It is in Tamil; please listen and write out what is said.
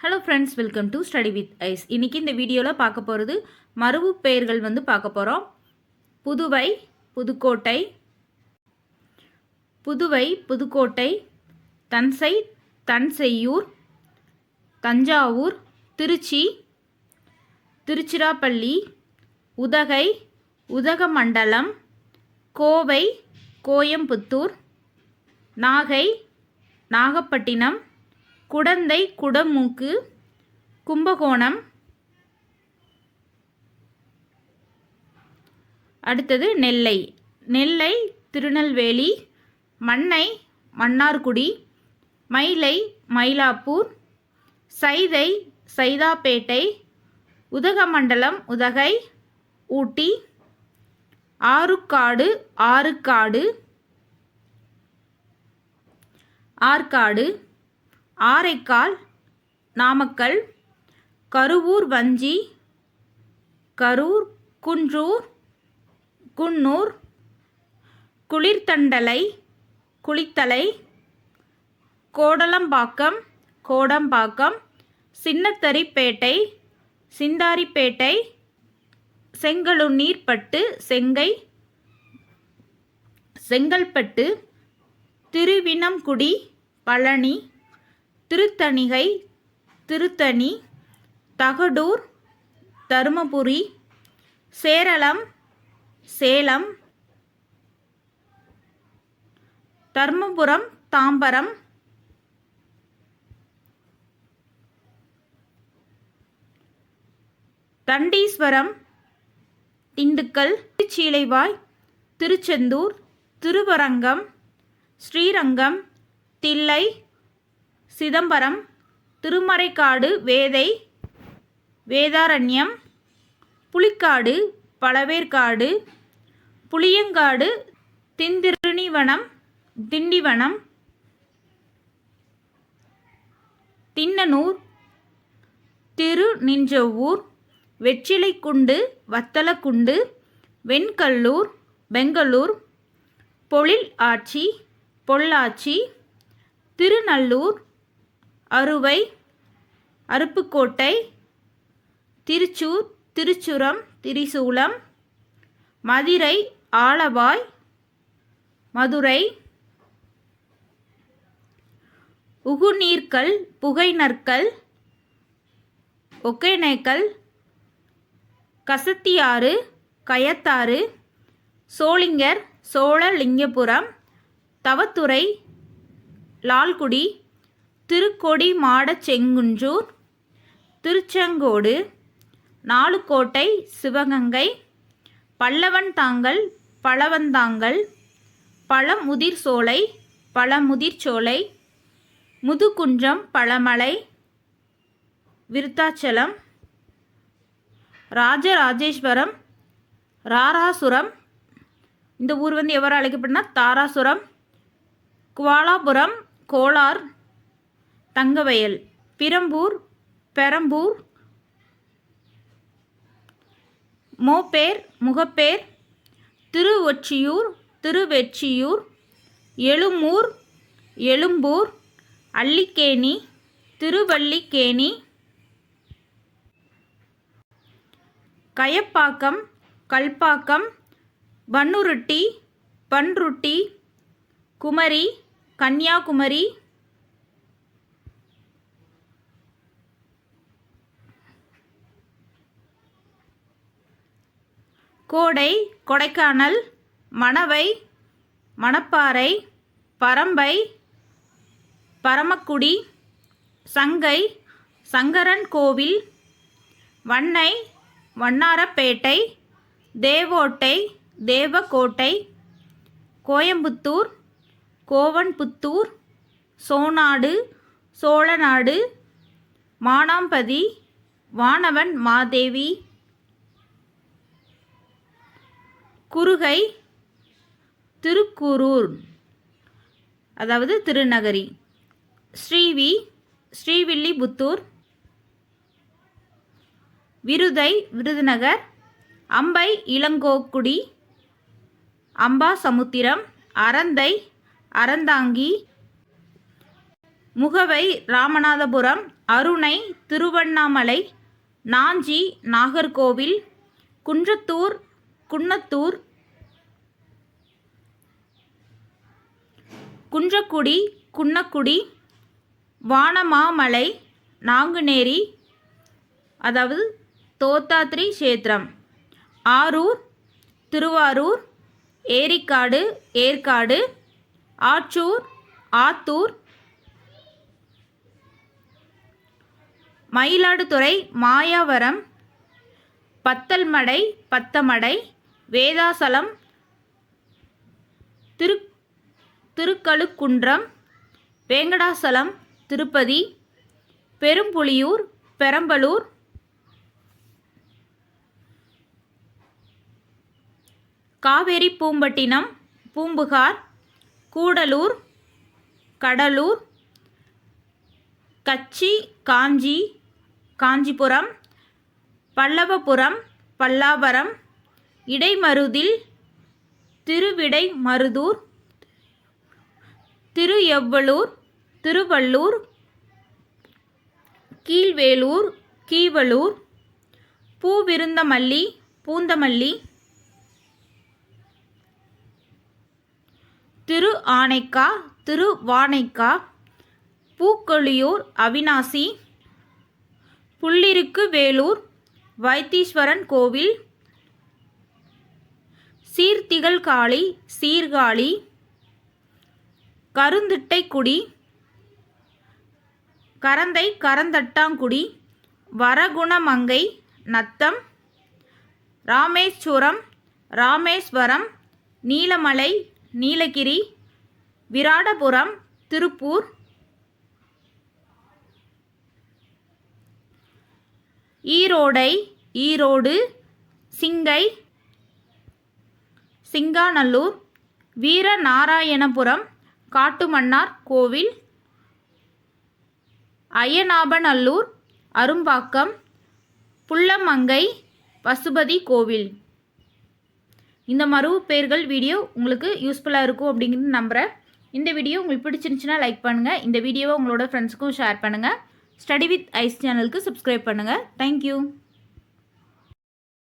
Hello friends welcome to study with ice இன்றைக்கி இந்த வீடியோவில் பார்க்க போகிறது மரபு பெயர்கள் வந்து பார்க்க போகிறோம் புதுவை புதுக்கோட்டை புதுவை புதுக்கோட்டை தன்சை தன்செய்யூர் தஞ்சாவூர் திருச்சி திருச்சிராப்பள்ளி உதகை உதகமண்டலம் கோவை கோயம்புத்தூர் நாகை நாகப்பட்டினம் குடந்தை குடமூக்கு கும்பகோணம். அடுத்தது நெல்லை. நெல்லை திருநெல்வேலி. மண்ணை மன்னார்குடி. மயிலை மயிலாப்பூர். சைதை சைதாப்பேட்டை. உதகமண்டலம் உதகை. ஊட்டி. ஆறுக்காடு ஆறுக்காடு. ஆற்காடு. ஆரைக்கால் நாமக்கல் கருவூர் வஞ்சி கரூர் குன்றூர் குன்னூர் குளிர்தண்டலை குளித்தலை கோடலம்பாக்கம் கோடம்பாக்கம் சின்னத்தரிப்பேட்டை சிந்தாரிப்பேட்டை செங்கலுநீர்பட்டு செங்கை செங்கல்பட்டு திருவினம்குடி பழனி திருத்தணிகை திருத்தணி தகடூர் தருமபுரி சேரளம் சேலம் தர்மபுரம் தாம்பரம் தண்டீஸ்வரம் திண்டுக்கல் திருச்சீலைவாய் திருச்செந்தூர் திருவரங்கம் ஸ்ரீரங்கம் தில்லை சிதம்பரம் திருமறைக்காடு வேதை வேதாரண்யம் புலிக்காடு பழவேற்காடு புளியங்காடு திந்திருணிவனம் திண்டிவனம் தின்னனூர் திரு நின்றவூர் வெற்றிலைக்குண்டு வத்தலக்குண்டு வெண்கல்லூர் பெங்களூர் பொழில் ஆட்சி பொள்ளாச்சி திருநல்லூர் அறுவை அருப்புக்கோட்டை திருச்சூர் திருச்சுரம் திரிசூலம் மதுரை ஆலவாய் மதுரை உகுநீர்க்கல் புகைநற்கல் ஒகேனேக்கல் கசத்தியாறு கயத்தாறு சோளிங்கர் சோழலிங்கபுரம் தவத்துறை லால்குடி திருக்கொடி மாடச் செங்குன்றூர் திருச்செங்கோடு நாலுக்கோட்டை சிவகங்கை பல்லவன் தாங்கல் பழவந்தாங்கல் பழமுதிர் சோலை பழமுதிர் சோலை முதுகுன்றம் பழமலை விருத்தாச்சலம் ராஜராஜேஸ்வரம் ராராசுரம். இந்த ஊர் வந்து எவ்வாறு அழைக்கப்படுனா தாராசுரம் குவாலாபுரம் கோலார் தங்கவயல். பிரம்பூர் பெரம்பூர் மோப்பேர் முகப்பேர் திருவொற்றியூர் திருவெற்றியூர் எழுமூர் எழும்பூர் அள்ளிக்கேணி திருவள்ளிக்கேணி கயப்பாக்கம் கல்பாக்கம் பன்னுருட்டி பன்ருட்டி குமரி கன்னியாகுமரி கோடை கொடைக்கானல் மணவை மணப்பாறை பரம்பை பரமக்குடி சங்கை சங்கரன் கோவில் வண்ணை வண்ணாரப்பேட்டை தேவோட்டை தேவக்கோட்டை கோயம்புத்தூர் கோவன்புத்தூர் சோனாடு சோழநாடு மானாம்பதி வானவன் மாதேவி. குறுகை திருக்குரூர் அதாவது திருநகரி. ஸ்ரீவி ஸ்ரீவில்லிபுத்தூர் விருதை விருதுநகர். அம்பை இளங்கோக்குடி. அம்பாசமுத்திரம் அறந்தை அறந்தாங்கி. முகவை ராமநாதபுரம். அருணை திருவண்ணாமலை. நாஞ்சி நாகர்கோவில். குன்றத்தூர் குன்னத்தூர் குன்றக்குடி குன்னக்குடி வானமாமலை நாங்குநேரி அதாவது தோத்தாத்ரி கஷேத்திரம். ஆரூர் திருவாரூர் ஏரிக்காடு ஏற்காடு ஆற்றூர் ஆத்தூர் மயிலாடுதுறை மாயாவரம் பத்தல்மடை பத்தமடை வேதாசலம் திரு திருக்கழுக்குன்றம் வேங்கடாசலம் திருப்பதி பெரும்புலியூர் பெரம்பலூர் காவேரி பூம்பட்டினம் பூம்புகார் கூடலூர் கடலூர் கச்சி காஞ்சி காஞ்சிபுரம் பல்லவபுரம் பல்லாவரம் இடைமருதில் திருவிடை மருதூர் திரு எவ்வளூர் திருவள்ளூர் கீழ்வேலூர் கீவளூர் பூவிருந்தமல்லி பூந்தமல்லி திரு ஆனைக்கா திரு வானைக்கா பூக்கொழியூர் அவினாசி புள்ளிருக்கு வேலூர் வைத்தீஸ்வரன் கோவில் சீர்த்திகள் காளி சீர்காழி கருந்திட்டைக்குடி கரந்தை கரந்தட்டாங்குடி வரகுணமங்கை நத்தம் ராமேஸ்வரம் ராமேஸ்வரம் நீலமலை நீலகிரி விராடபுரம் திருப்பூர் ஈரோடை ஈரோடு சிங்கை சிங்காநல்லூர் வீரநாராயணபுரம் காட்டுமன்னார் கோவில் அய்யநாபநல்லூர் அரும்பாக்கம் புள்ளமங்கை பசுபதி கோவில். இந்த மறு பெயர்கள் வீடியோ உங்களுக்கு யூஸ்ஃபுல்லாக இருக்கும் அப்படிங்கிறது நம்புகிறேன் இந்த வீடியோ உங்களுக்கு பிடிச்சிருந்துச்சுன்னா லைக் பண்ணுங்கள் இந்த வீடியோவை உங்களோட ஃப்ரெண்ட்ஸுக்கும் ஷேர் பண்ணுங்கள் ஸ்டடி வித் ஐஸ் சேனலுக்கு சப்ஸ்கிரைப் பண்ணுங்கள் தேங்க்யூ